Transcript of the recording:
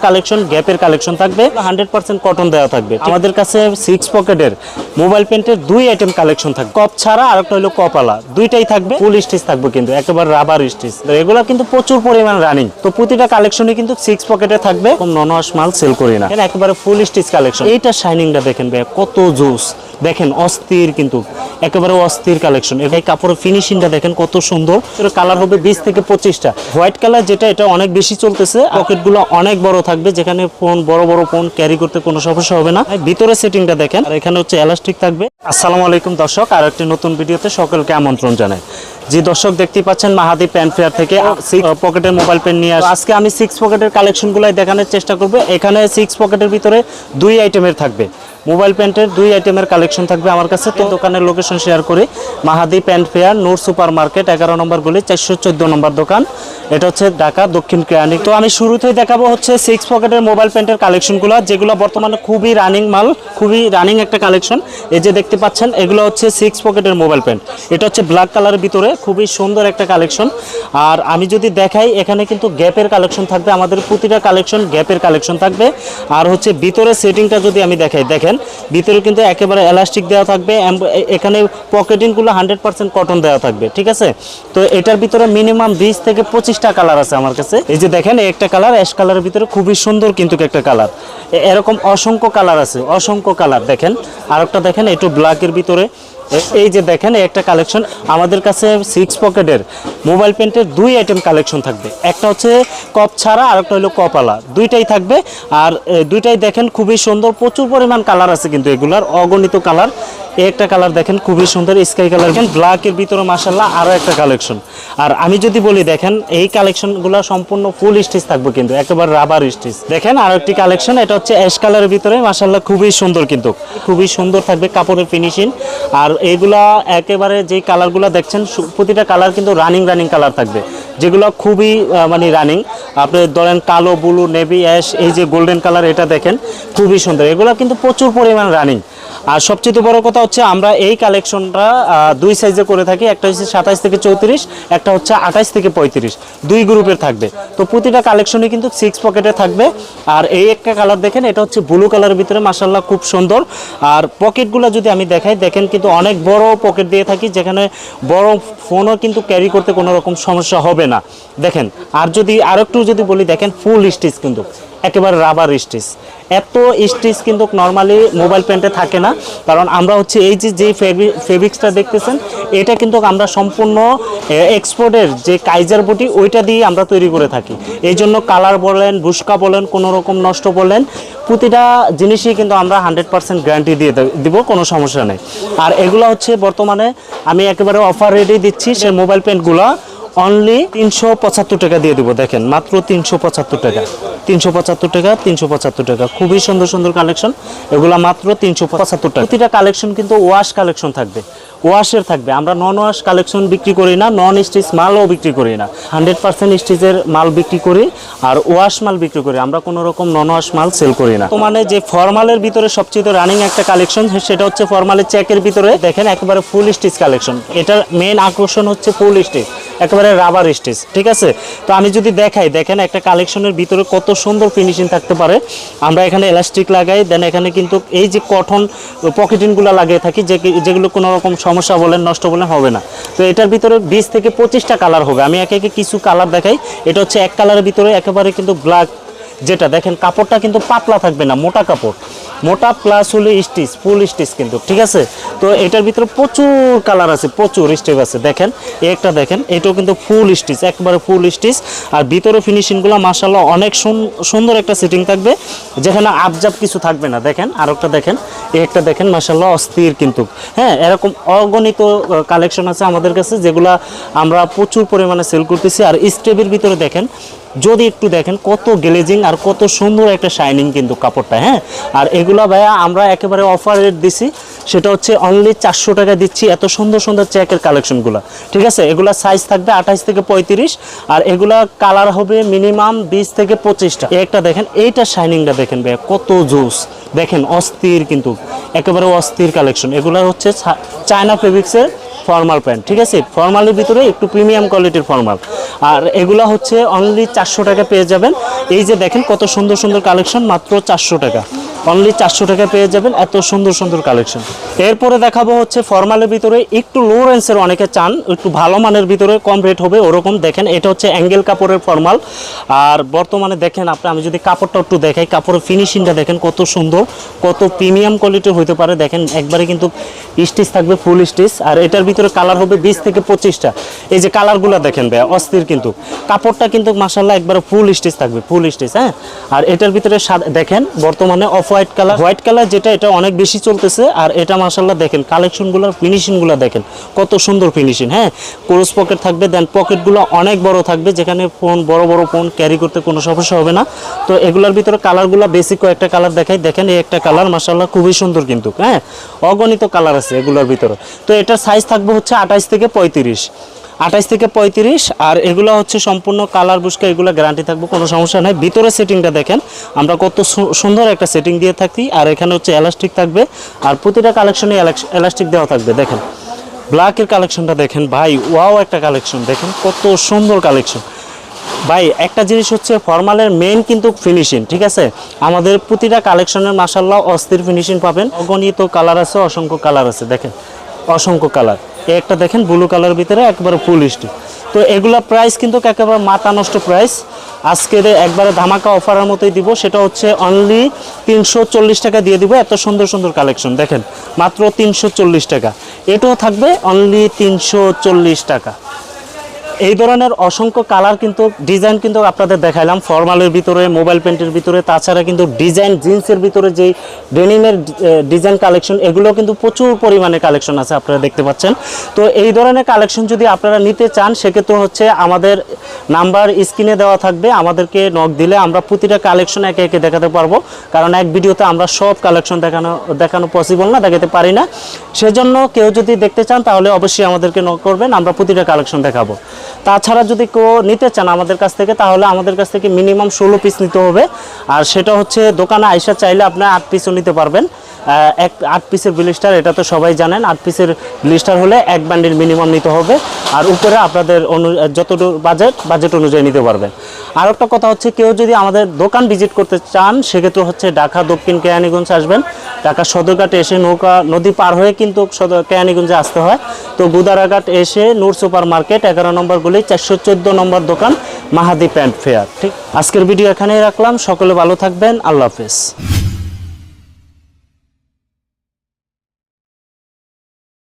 Collection, গ্যাপের collection থাকবে hundred percent cotton দেওয়া থাকবে। আমাদের কাছে সিক্স পকেটের মোবাইল পেন্টের দুই আইটেম কালেকশন থাকবে। কপ ছাড়া আর একটা হলো কপালা দুইটাই থাকবে ফুল স্টিচ থাকবে কিন্তু, একেবারে রাবার স্টিচ এগুলো কিন্তু প্রচুর পরিমাণ রানিং তো প্রতিটা কালেকশনই কিন্তু সিক্স পকেটে থাকবে। ননওয়াশ মাল সেল করি না। একেবারে ফুল স্টিচ কালেকশন এইটা শাইনিংটা দেখেন ভাই কত জুস দেখেন অস্থির কিন্তু, একেবারে অস্থির কালেকশন এই কাপড়ের ফিনিশিংটা দেখেন কত সুন্দর। এর কালার হবে বিশ থেকে পঁচিশটা। হোয়াইট কালার যেটা, এটা অনেক বেশি চলতেছে। পকেটগুলো অনেক বড় থাকবে, যেখানে ফোন বড় বড় ফোন ক্যারি করতে কোনো সমস্যা হবে না। ভিতরে সেটিংটা দেখেন, আর এখানে হচ্ছে এলাস্টিক থাকবে। আসসালামু আলাইকুম দর্শক, আর একটি নতুন ভিডিওতে সকলকে আমন্ত্রণ জানাই। যে দর্শক, দেখতে পাচ্ছেন মাহাদি প্যান ফেয়ার থেকে পকেটের মোবাইল পেন নিয়ে আসে আজকে আমি সিক্স পকেটের কালেকশনগুলাই দেখানোর চেষ্টা করব। এখানে সিক্স পকেটের ভিতরে দুই আইটেমের থাকবে। মোবাইল প্যান্টের দুই আইটেমের কালেকশন থাকবে আমার কাছে। তো দোকানের লোকেশন শেয়ার করি। Mahadi pant fair, Nur super market এগারো নম্বর গলি, চারশো চোদ্দ নম্বর দোকান। এটা হচ্ছে ঢাকা দক্ষিণ কেরানি। তো আমি শুরুতেই দেখাবো হচ্ছে সিক্স পকেটের মোবাইল প্যান্টের কালেকশনগুলো। যেগুলো বর্তমানে খুবই রানিং মাল, খুবই রানিং একটা কালেকশন। এই যে দেখতে পাচ্ছেন, এগুলো হচ্ছে সিক্স পকেটের মোবাইল প্যান্ট। এটা হচ্ছে ব্ল্যাক কালারের ভিতরে, খুবই সুন্দর একটা কালেকশন। আর আমি যদি দেখাই, এখানে কিন্তু গ্যাপের কালেকশন থাকবে। আমাদের প্রতিটা কালেকশন গ্যাপের কালেকশন থাকবে। আর হচ্ছে ভিতরে সেটিংটা যদি আমি দেখাই, দেখেন। ভিতরে কিন্তু একেবারে এলাস্টিক দেওয়া থাকবে এখানে পকেটিংগুলো হান্ড্রেড পার্সেন্ট কটন দেওয়া থাকবে, ঠিক আছে? তো এটার ভিতরে মিনিমাম বিশ থেকে পঁচিশটা কালার আছে আমার কাছে। এই যে দেখেন একটা কালার অ্যাশ কালারের ভিতরে খুবই সুন্দর কিন্তু একটা কালার এরকম অসংখ্য কালার আছে, অসংখ্য কালার দেখেন। আরেকটা দেখেন, একটু ব্ল্যাকের ভিতরে। এই যে দেখেন একটা কালেকশন আমাদের কাছে সিক্স পকেটের মোবাইল প্যান্টের দুই আইটেম কালেকশন থাকবে। একটা হচ্ছে কপ ছাড়া আর একটা হলো কপালা দুইটাই থাকবে। আর দুইটাই দেখেন খুবই সুন্দর, প্রচুর পরিমাণ কালার আছে কিন্তু এগুলার, অগণিত কালার একটা কালার দেখেন, খুবই সুন্দর স্কাই কালার দেখেন ব্ল্যাকের ভিতরে মাসাল্লাহ আরও একটা কালেকশন আর আমি যদি বলি, দেখেন, এই কালেকশনগুলো সম্পূর্ণ ফুল স্টিচ থাকবে কিন্তু, একেবারে রাবার স্টিচ দেখেন, আর একটি কালেকশন এটা হচ্ছে অ্যাশ কালারের ভিতরে মাসাল্লাহ খুবই সুন্দর কিন্তু, খুবই সুন্দর থাকবে কাপড়ের ফিনিশিং আর এইগুলা একেবারে যে কালারগুলো দেখছেন প্রতিটা কালার কিন্তু রানিং রানিং কালার থাকবে। যেগুলো খুবই মানে রানিং আপনি ধরেন কালো ব্লু নেভি অ্যাশ এই যে গোল্ডেন কালার এটা দেখেন, খুবই সুন্দর। এগুলো কিন্তু প্রচুর পরিমাণ রানিং আর সবচেয়ে বড় কথা হচ্ছে আমরা এই কালেকশনটা দুই সাইজে করে থাকি। একটা হচ্ছে সাতাইশ থেকে চৌত্রিশ, একটা হচ্ছে আঠাইশ থেকে পঁয়ত্রিশ। দুই গ্রুপের থাকবে। তো প্রতিটা কালেকশনই কিন্তু সিক্স পকেটে থাকবে। আর এই একটা কালার দেখেন, এটা হচ্ছে ব্লু কালারের ভিতরে মাসাল্লাহ খুব সুন্দর। আর পকেটগুলো যদি আমি দেখাই, দেখেন কিন্তু অনেক বড় পকেট দিয়ে থাকি, যেখানে বড় ফোনও কিন্তু ক্যারি করতে কোনো রকম সমস্যা হবে না। দেখেন, আর যদি আর একটু যদি বলি, দেখেন ফুল স্টিচ কিন্তু, একেবারে রাবার স্টিচ এত স্টিচ কিন্তু নর্মালি মোবাইল প্যান্টে থাকে না, কারণ আমরা হচ্ছে এই যে যে ফেব্রিক্সটা দেখতেছেন, এটা কিন্তু আমরা সম্পূর্ণ এক্সপোর্টের যে কাইজার বুটি, ওইটা দিয়ে আমরা তৈরি করে থাকি। এই জন্য কালার বলেন, বুস্কা বলেন, কোনো রকম নষ্ট বলেন, প্রতিটা জিনিসই কিন্তু আমরা হান্ড্রেড পার্সেন্ট গ্যারান্টি দিয়ে দিব, কোনো সমস্যা নেই। আর এগুলো হচ্ছে বর্তমানে আমি একেবারে অফার রেটে দিচ্ছি সে মোবাইল প্যান্টগুলো অনলি তিনশো পঁচাত্তর টাকা দিয়ে দেবো, দেখেন, মাত্র তিনশো পঁচাত্তর টাকা। তিনশো পঁচাত্তর টাকা, তিনশো পঁচাত্তর টাকা। খুবই সুন্দর সুন্দর কালেকশন এগুলো মাত্র তিনশো পঁচাত্তর টাকা। প্রতিটা কালেকশন কিন্তু ওয়াশ কালেকশন থাকবে। ওয়াশের থাকবে। আমরা নন ওয়াশ কালেকশন বিক্রি করি না নন স্টিচ মালও বিক্রি করি না। হান্ড্রেড পার্সেন্ট স্টিচের মাল বিক্রি করি আর ওয়াশ মাল বিক্রি করি। আমরা কোনো রকম নন ওয়াশ মাল সেল করি না। মানে যে ফর্মালের ভিতরে সবচেয়ে রানিং একটা কালেকশন সেটা হচ্ছে ফর্মালের চেকের ভিতরে। দেখেন, একেবারে ফুল স্টিচ কালেকশন এটার মেন আকর্ষণ হচ্ছে ফুল স্টিচ একেবারে রাবার স্টেজ ঠিক আছে? তো আমি যদি দেখাই, দেখেন একটা কালেকশনের ভিতরে কত সুন্দর ফিনিশিং থাকতে পারে। আমরা এখানে এলাস্টিক লাগাই দেন এখানে কিন্তু এই যে কঠন পকেটিনগুলো লাগিয়ে থাকি যেগুলো কোনো রকম সমস্যা বলেন, নষ্ট বলেন, হবে না। তো এটার ভিতরে বিশ থেকে পঁচিশটা কালার হবে। আমি একে একে কিছু কালার দেখাই। এটা হচ্ছে এক কালারের ভিতরে একেবারে কিন্তু ব্ল্যাক যেটা দেখেন, কাপড়টা কিন্তু পাতলা থাকবে না, মোটা কাপড়। মোটা প্লাস হলে স্টিচ ফুল স্টিচ কিন্তু, ঠিক আছে? তো এটার ভিতরে প্রচুর কালার আছে, প্রচুর স্টেপ আছে। দেখেন একটা দেখেন, এটাও কিন্তু ফুল স্টিচ একবারে ফুল স্টিচ আর ভিতরে ফিনিশিংগুলো মাসাল্লাহ অনেক সুন- সুন্দর একটা সেটিং থাকবে, যেখানে আপজাপ কিছু থাকবে না। দেখেন আর একটা দেখেন একটা দেখেন মাসাল্লাহ অস্থির কিন্তু। হ্যাঁ এরকম অগণিত কালেকশন আছে আমাদের কাছে, যেগুলা আমরা প্রচুর পরিমাণে সেল করতেছি। আর স্টেপের ভিতরে দেখেন, যদি একটু দেখেন, কত গ্লেজিং আর কত সুন্দর একটা শাইনিং কিন্তু কাপড়টা হ্যাঁ। আর এগুলা ভাইয়া আমরা একেবারে অফার রেট দিছি। সেটা হচ্ছে অনলি চারশো টাকা দিচ্ছি এত সুন্দর সুন্দর চেকের কালেকশনগুলো ঠিক আছে? এগুলা সাইজ থাকবে আঠাইশ থেকে পঁয়ত্রিশ, আর এগুলা কালার হবে মিনিমাম বিশ থেকে পঁচিশটা। একটা দেখেন, এইটা শাইনিংটা দেখেন ভাইয়া, কত জুস দেখেন, অস্থির কিন্তু, একেবারে অস্থির কালেকশন এগুলো হচ্ছে চায়না ফেব্রিক্সের ফর্মাল প্যান্ট ঠিক আছে? ফর্মালের ভিতরে একটু প্রিমিয়াম কোয়ালিটির ফর্মাল আর এগুলা হচ্ছে অনলি চারশো টাকা পেয়ে যাবেন। এই যে দেখেন, কত সুন্দর সুন্দর কালেকশন মাত্র চারশো টাকা। অনলি চারশো টাকা পেয়ে যাবেন এত সুন্দর সুন্দর কালেকশন এরপরে দেখাবো হচ্ছে ফর্মালের ভিতরে একটু লো রেঞ্জের অনেকে চান, একটু ভালো মানের ভিতরে কম রেট হবে, ওরকম দেখেন, এটা হচ্ছে অ্যাঙ্গেল কাপড়ের ফর্মাল। আর বর্তমানে দেখেন আপনি, আমি যদি কাপড়টা একটু দেখাই, কাপড়ের ফিনিশিংটা দেখেন কত সুন্দর, কত প্রিমিয়াম কোয়ালিটির হতে পারে। দেখেন, একবারে কিন্তু স্টিচ থাকবে ফুল স্টিচ আর এটার ভিতরে কালার হবে বিশ থেকে পঁচিশটা। এই যে কালারগুলো দেখেন ভাই অস্থির কিন্তু। কাপড়টা কিন্তু মাসাল্লাহ একবারে ফুল স্টিচ থাকবে ফুল স্টিচ হ্যাঁ? আর এটার ভিতরে দেখেন, বর্তমানে off white colour. White colour যেটা, এটা অনেক বেশি চলতেছে। আর এটা মাসাল্লাহ দেখেন কালেকশনগুলোর ফিনিশিংগুলো দেখেন। কত সুন্দর ফিনিশিং হ্যাঁ? ক্রোস পকেট থাকবে, দেন পকেটগুলো অনেক বড় থাকবে, যেখানে ফোন, বড় বড় ফোন ক্যারি করতে কোনো সমস্যা হবে না। তো এগুলোর ভিতরে কালারগুলো বেসিক কয়েকটা কালার দেখাই। দেখেন, এই একটা কালার মাসাল্লাহ খুবই সুন্দর কিন্তু হ্যাঁ? অগণিত কালার আছে এগুলোর ভিতরে। তো এটার সাইজ থাকবে হচ্ছে আঠাইশ থেকে পঁয়ত্রিশ। আঠাইশ থেকে পঁয়ত্রিশ, আর এগুলো হচ্ছে সম্পূর্ণ কালার বুসকা, এগুলো গ্যারান্টি থাকবে, কোনো সমস্যা নাই। ভিতরে সেটিংটা দেখেন, আমরা কত সুন্দর একটা সেটিং দিয়ে থাকি, আর এখানে হচ্ছে এলাস্টিক থাকবে, আর প্রতিটা কালেকশনে এলাস্টিক দেওয়া থাকবে, দেখেন। ব্ল্যাকের কালেকশনটা দেখেন, ভাই ওয়াও একটা কালেকশন দেখেন, কত সুন্দর কালেকশন ভাই, একটা জিনিস হচ্ছে, ফর্মালের মেইন কিন্তু ফিনিশিং ঠিক আছে? আমাদের প্রতিটা কালেকশনের মাসাল্লাহ অস্থির ফিনিশিং পাবেন। অগণিত কালার আছে, অসংখ্য কালার আছে, দেখেন। অসংখ্য কালার। একটা দেখেন ব্লু কালার ভিতরে একবারে ফুল স্টিক তো এগুলা প্রাইস কিন্তু একেবারে মাথা নষ্ট প্রাইস আজকে একবারে ধামাকা অফারের মতোই দিব, সেটা হচ্ছে অনলি তিনশো চল্লিশ টাকা দিয়ে দিব। এত সুন্দর সুন্দর কালেকশন দেখেন, মাত্র তিনশো চল্লিশ টাকা। এটাও থাকবে অনলি তিনশো চল্লিশ টাকা। এই ধরনের অসংখ্য কালার কিন্তু ডিজাইন কিন্তু আপনাদের দেখাইলাম। ফর্মালের ভিতরে মোবাইল প্যান্টের ভিতরে, তাছাড়া কিন্তু ডিজাইন জিন্সের ভিতরে যেই ডেনিমের ডিজাইন কালেকশন এগুলো কিন্তু প্রচুর পরিমাণে কালেকশন আছে আপনারা দেখতে পাচ্ছেন। তো এই ধরনের কালেকশন যদি আপনারা নিতে চান, সেক্ষেত্রে হচ্ছে আমাদের নাম্বার স্ক্রিনে দেওয়া থাকবে। আমাদেরকে নক দিলে আমরা প্রতিটা কালেকশন একে একে দেখাতে পারব। কারণ এক ভিডিওতে আমরা সব কালেকশন দেখানো দেখানো পসিবল না, দেখাতে পারি না। সেজন্য কেউ যদি দেখতে চান, তাহলে অবশ্যই আমাদেরকে নক করবেন। আমরা প্রতিটা কালেকশন দেখাবো। তাছাড়া যদি কেউ নিতে চান আমাদের কাছ থেকে, তাহলে আমাদের কাছ থেকে মিনিমাম ষোলো পিস নিতে হবে। আর সেটা হচ্ছে দোকানে আইসা চাইলে আপনি আট পিসও নিতে পারবেন। এক আট পিসের ব্লিস্টার এটা তো সবাই জানেন, আট পিসের ব্লিস্টার হলে এক ব্যান্ডেল মিনিমাম নিতে হবে। আর উপরে আপনাদের অনু যতটুকু বাজেট বাজেট অনুযায়ী নিতে পারবেন। আর একটা কথা হচ্ছে, কেউ যদি আমাদের দোকান ভিজিট করতে চান, সেক্ষেত্রে হচ্ছে ঢাকা, দক্ষিণ কেরানীগঞ্জ আসবেন। ঢাকা সদরঘাট এসে নৌকা, নদী পার হয়ে কিন্তু সদর কেরানীগঞ্জে আসতে হয়। তো গুদারাঘাট এসে নূর সুপার মার্কেট এগারো নম্বর গুলি চারশো চোদ্দ নম্বর দোকান মাহাদি প্যান্ট ফেয়ার। ঠিক, আজকের ভিডিও এখানেই রাখলাম। সকলে ভালো থাকবেন। আল্লাহ হাফেজ।